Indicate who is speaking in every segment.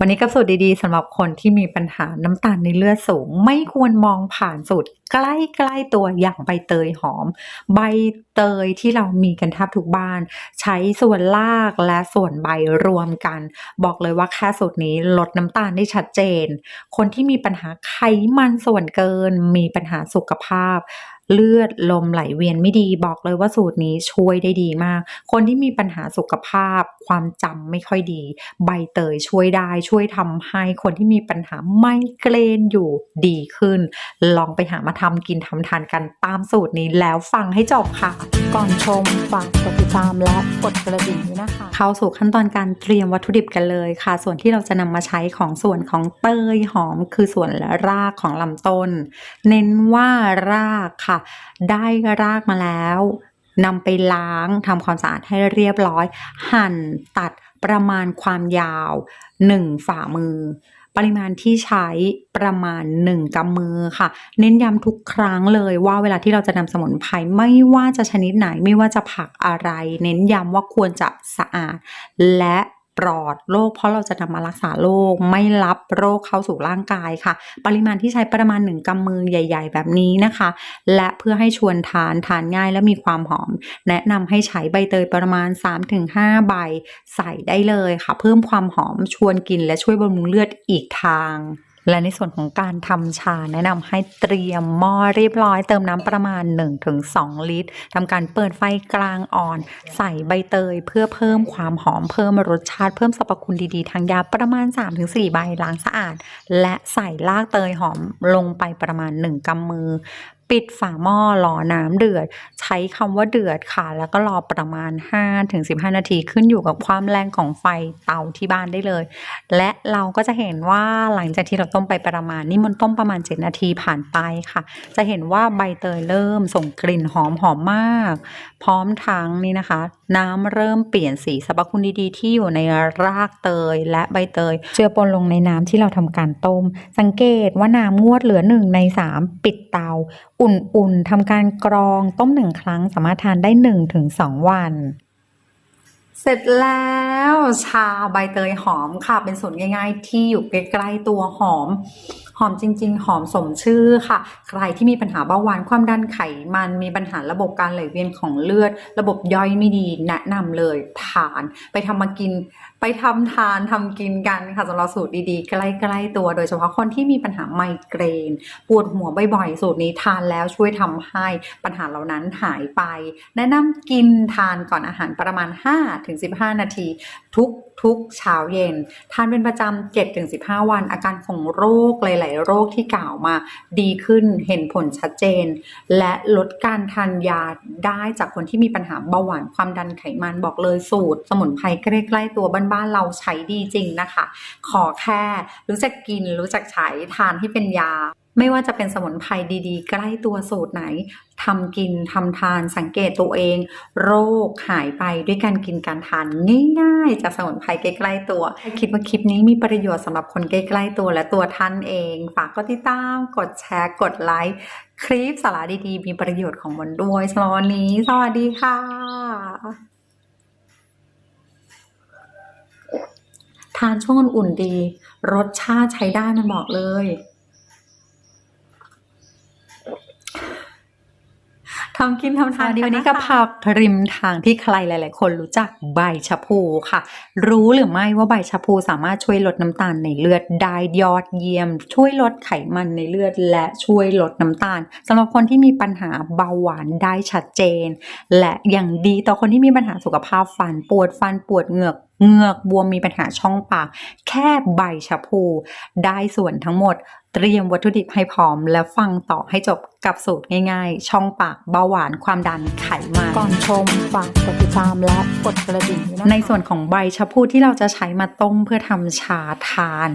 Speaker 1: วันนี้กับสูตรดีๆสำหรับคนที่มีปัญหาน้ำตาลในเลือดสูง ไม่ควรมองผ่านสูตรใกล้ๆตัวอย่างใบเตยหอม ใบเตยที่เรามีกันแทบทุกบ้าน ใช้ส่วนรากและส่วนใบรวมกัน บอกเลยว่าแค่สูตรนี้ลดน้ำตาลได้ชัดเจน คนที่มีปัญหาไขมันส่วนเกิน มีปัญหาสุขภาพ เลือดลมไหลเวียนไม่ดีบอกเลยว่าสูตรนี้ช่วยได้ดีมาก คนที่มีปัญหาสุขภาพ ความจำไม่ค่อยดี ใบเตยช่วยได้ช่วยทำให้คนที่มีปัญหาไมเกรนอยู่ดีขึ้น ลองไปหามาทำกินทำทานกันตามสูตรนี้แล้วฟังให้จบค่ะ ก่อนชมฝากกดติดตามและกดกระดิ่งนี้นะคะ เข้าสู่ขั้นตอนการเตรียมวัตถุดิบกันเลยค่ะ ส่วนที่เราจะนำมาใช้ของส่วนของเตยหอม คือส่วนและรากของลำต้น เน้นว่ารากค่ะได้รากมาแล้วนำไปล้างทำความสะอาดให้เรียบร้อย หั่นตัดประมาณความยาว 1 ฝ่ามือ ปริมาณที่ใช้ประมาณ 1กำมือค่ะ เน้นย้ำทุกครั้งเลยว่าเวลาที่เราจะนำสมุนไพรไม่ว่าจะชนิดไหนไม่ว่าจะผักอะไร เน้นย้ำว่าควรจะสะอาด และ ปลอดโรคเพราะเราจะนำมารักษาโรคไม่รับโรคเข้าสู่ร่างกายค่ะ ปริมาณที่ใช้ประมาณ 1กำมือใหญ่ ๆ แบบนี้นะคะ และเพื่อให้ชวนทานทานง่ายและมีความหอม แนะนำให้ใช้ใบเตยประมาณ 3-5 ใบใส่ได้เลยค่ะ เพิ่มความหอมชวนกินและช่วยบำรุงเลือดอีกทาง และในส่วนของการทำชาแนะนำให้เตรียมหม้อเรียบร้อยเติมน้ำประมาณ 1-2 ลิตรทำการเปิดไฟกลางอ่อน ใส่ใบเตยเพื่อเพิ่มความหอมเพิ่มรสชาติเพิ่มสรรพคุณดีๆ ทางยาประมาณ 3-4 ใบล้างสะอาด และใส่รากเตยหอมลงไปประมาณ 1กำมือ ปิดฝาหม้อรอน้ำเดือด ใช้คำว่าเดือดค่ะ แล้วก็รอประมาณ 5-15 นาทีขึ้นอยู่กับความแรงของไฟเตาที่บ้านได้เลย และเราก็จะเห็นว่าหลังจากที่เราต้มไปประมาณนี่มันต้มประมาณ 7 นาทีผ่านไปค่ะ จะเห็นว่าใบเตยเริ่มส่งกลิ่นหอมหอมมาก พร้อมทั้งนี่นะคะน้ำเริ่มเปลี่ยนสีสรรพคุณดีๆ ที่อยู่ในรากเตยและใบเตยเจือปนลงในน้ำที่เราทำการต้ม สังเกตว่าน้ำงวดเหลือ1ใน3ปิดเตา อุ่นๆทำการกรองต้มหนึ่งครั้งสามารถทานได้1-2วันเสร็จแล้วชาใบเตยหอมค่ะ เป็นสูตรง่าย ๆ ที่อยู่ใกล้ๆตัวหอม หอมจริง ๆ หอมสมชื่อค่ะ ใครที่มีปัญหาเบาหวานความดันไขมันมีปัญหาระบบการไหลเวียนของเลือด ระบบย่อยไม่ดีแนะนำเลยทาน ไปทำมากิน ทำทานทำกินกันค่ะสำหรับสูตรดีๆ ใกล้ๆตัวโดยเฉพาะคนที่มีปัญหาไมเกรน ปวดหัวบ่อยๆ สูตรนี้ทานแล้วช่วยทำให้ปัญหาเหล่านั้นหายไป แนะนำกินทานก่อนอาหารประมาณ 5-15 นาที ทุกทุกเช้าเย็น ทานเป็นประจำ7-15 วัน อาการของโรคหลาย ๆ โรคที่กล่าวมาดีขึ้นเห็นผลชัดเจน และลดการทานยาได้จากคนที่มีปัญหาเบาหวานความดันไขมันบอกเลยสูตร สมุนไพรใกล้ๆตัวบ้านๆเราใช้ดีจริงนะคะ ขอแค่รู้จักกินรู้จักใช้ทานให้เป็นยา ไม่ว่าจะเป็นสมุนไพรดีๆ ใกล้ตัวสูตรไหนทำกินทำทานสังเกตตัวเอง โรคหายไปด้วยการกินการทานง่ายๆจากสมุนไพรใกล้ๆตัว คิดว่าคลิปนี้มีประโยชน์สำหรับคนใกล้ๆตัวและตัวท่านเอง ฝากกดติดตาม กดแชร์กดไลค์คลิปสาระดีๆ มีประโยชน์ของมันด้วยสำหรับวันนี้ สวัสดีค่ะ ทานช่วงอุ่นดี รสชาติใช้ได้มันบอกเลย ทำกินทำทานดีวันนี้ก็พักริมทางที่ใครหลาย ๆ คนรู้จักใบชะพูค่ะ รู้หรือไม่ว่าใบชะพูสามารถช่วยลดน้ำตาลในเลือดได้ยอดเยี่ยม ช่วยลดไขมันในเลือด และช่วยลดน้ำตาลสำหรับคนที่มีปัญหาเบาหวานได้ชัดเจน และอย่างดีต่อคนที่มีปัญหาสุขภาพฟันปวดฟันปวดเหงือก เหงือกบวมมีปัญหาช่องปาก แค่ใบชะพู ได้ส่วนทั้งหมด เตรียมวัตถุดิบให้พร้อม แล้วฟังต่อให้จบกับสูตรง่ายๆ ช่องปากเบาหวานความดันไขมันก่อนชมฝากกดติดตามและกดกระดิ่งในส่วนของใบชะพูที่เราจะใช้มาต้มเพื่อทำชาทาน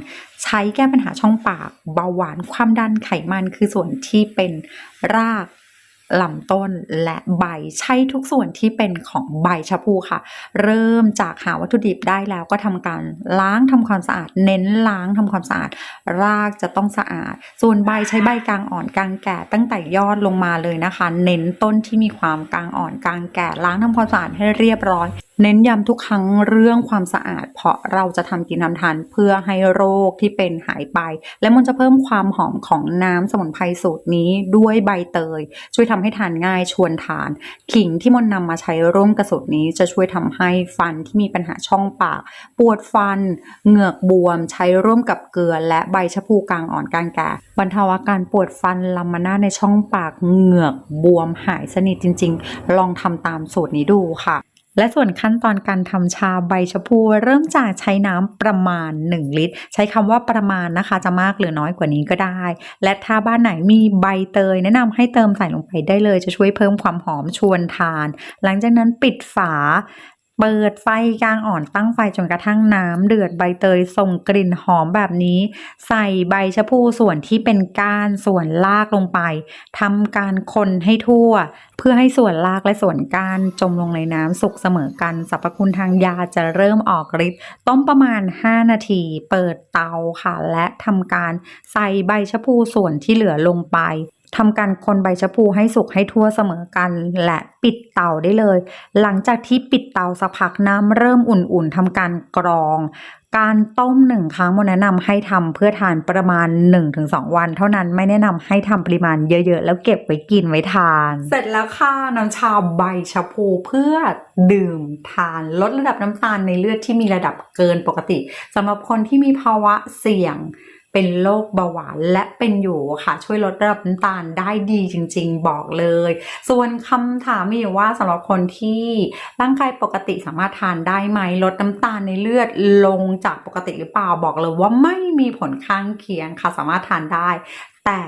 Speaker 1: ใช้แก้ปัญหาช่องปาก เบาหวานความดันไขมันคือส่วนที่เป็นราก ลำต้นและใบใช้ทุกส่วนที่เป็นของใบชะพูค่ะ เริ่มจากหาวัตถุดิบได้แล้วก็ทำการล้างทำความสะอาด เน้นล้างทำความสะอาด รากจะต้องสะอาด ส่วนใบใช้ใบกลางอ่อนกลางแก่ตั้งแต่ยอดลงมาเลยนะคะ เน้นต้นที่มีความกลางอ่อนกลางแก่ล้างทำความสะอาดให้เรียบร้อย เน้นย้ำทุกครั้งเรื่องความสะอาด เพราะเราจะทำกินทำทานเพื่อให้โรคที่เป็นหายไป และมันจะเพิ่มความหอมของน้ำสมุนไพรสูตรนี้ด้วยใบเตย ช่วยทำให้ทานง่ายชวนทาน ขิงที่มนนำมาใช้ร่วมกับสูตรนี้จะช่วยทำให้ฟันที่มีปัญหาช่องปาก ปวดฟัน เหงือกบวม ใช้ร่วมกับเกลือ และใบชะพูกลางอ่อนกลางแก่บรรเทาอาการปวดฟันลำมาหน้าในช่องปากเหงือกบวมหายสนิทจริง ๆ ลองทำตามสูตรนี้ดูค่ะ และส่วนขั้นตอนการทำชาใบชะพูเริ่มจากใช้น้ำประมาณ 1 ลิตร ใช้คำว่าประมาณนะคะจะมากหรือน้อยกว่านี้ก็ได้ และถ้าบ้านไหนมีใบเตย แนะนำให้เติมใส่ลงไปได้เลยจะช่วยเพิ่มความหอมชวนทาน หลังจากนั้นปิดฝา เปิดไฟกลางอ่อนตั้งไฟจนกระทั่งน้ำเดือดใบเตยส่งกลิ่นหอมแบบนี้ ใส่ใบชะพูส่วนที่เป็นก้านส่วนรากลงไปทำการคนให้ทั่ว เพื่อให้ส่วนรากและส่วนก้านจมลงในน้ำสุกเสมอกันสรรพคุณทางยาจะเริ่มออกฤทธิ์ต้มประมาณ 5 นาที เปิดเตาค่ะ และทำการใส่ใบชะพูส่วนที่เหลือลงไป ทำการคนใบชะพูให้สุกให้ทั่วเสมอกัน และปิดเตาได้เลย หลังจากที่ปิดเตาสักพักน้ำเริ่มอุ่นๆทำการกรอง การต้มหนึ่งครั้งโมแนะนำให้ทำเพื่อทานประมาณ 1-2 วัน เท่านั้นไม่แนะนำให้ทำปริมาณเยอะๆ แล้วเก็บไว้กินไว้ทาน เสร็จแล้วค่ะน้ำชาใบชะพูเพื่อดื่มทานลดระดับน้ำตาลในเลือดที่มีระดับเกินปกติสำหรับคนที่มีภาวะเสี่ยง เป็นโรคเบาหวานและเป็นอยู่ค่ะ ช่วยลดระดับน้ำตาลได้ดีจริง ๆ บอกเลย ส่วนคำถามมีอยู่ว่าสำหรับคนที่ร่างกายปกติสามารถทานได้ไหมลดน้ำตาลในเลือดลงจากปกติหรือเปล่าบอกเลยว่าไม่มีผลข้างเคียงค่ะสามารถทานได้ แต่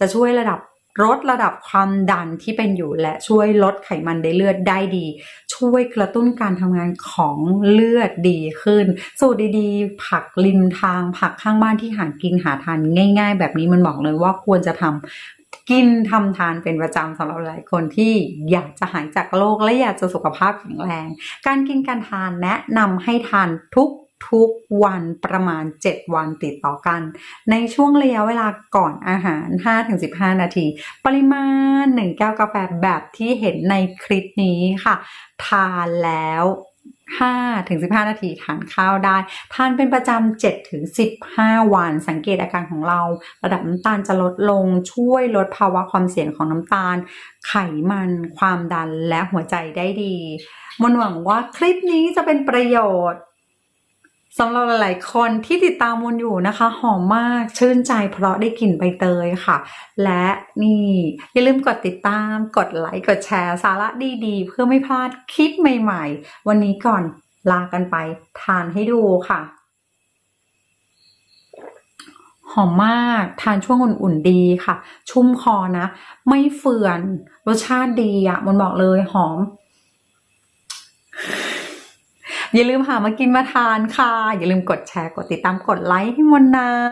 Speaker 1: จะช่วยระดับ ลดระดับความดันที่เป็นอยู่และช่วยลดไขมันในเลือดได้ดี ช่วยกระตุ้นการทำงานของเลือดดีขึ้น สูตรดีๆ ผักริมทางผักข้างบ้านที่หากินหาทานง่าย ๆ แบบนี้มันบอกเลยว่าควรจะทำกินทำทานเป็นประจำสำหรับหลายคนที่อยากจะหายจากโรคและอยากจะสุขภาพแข็งแรง การกินการทานแนะนำให้ทานทุก ทุกวันประมาณ 7 วันติดต่อกัน ในช่วงระยะเวลาก่อนอาหาร 5-15 นาที ปริมาณ 1 แก้วกาแฟแบบที่เห็นในคลิปนี้ค่ะ ทานแล้ว5ถึง15 นาทีทานข้าวได้ ทานเป็นประจำ7ถึง15 วัน สังเกตอาการของเรา ระดับน้ำตาลจะลดลงช่วยลดภาวะความเสี่ยงของน้ำตาล ไขมัน ความดันและหัวใจได้ดีมนหวังว่าคลิปนี้จะเป็นประโยชน์ สำหรับหลาย ๆ คนที่ติดตามมนอยู่นะคะ หอมมากชื่นใจเพราะได้กลิ่นใบเตยค่ะ และนี่อย่าลืมกดติดตาม กดไลค์กดแชร์ สาระดีๆ เพื่อไม่พลาดคลิปใหม่ ๆ วันนี้ก่อนลากันไปทานให้ดูค่ะ หอมมากทานช่วงอุ่น ๆ ดีค่ะ ชุ่มคอนะ ไม่เฟื่อน รสชาติดีอะ่ะมันบอกเลยหอม อย่าลืมหามากินมาทานค่ะ อย่าลืมกดแชร์กดติดตามกดไลค์ให้มนนะ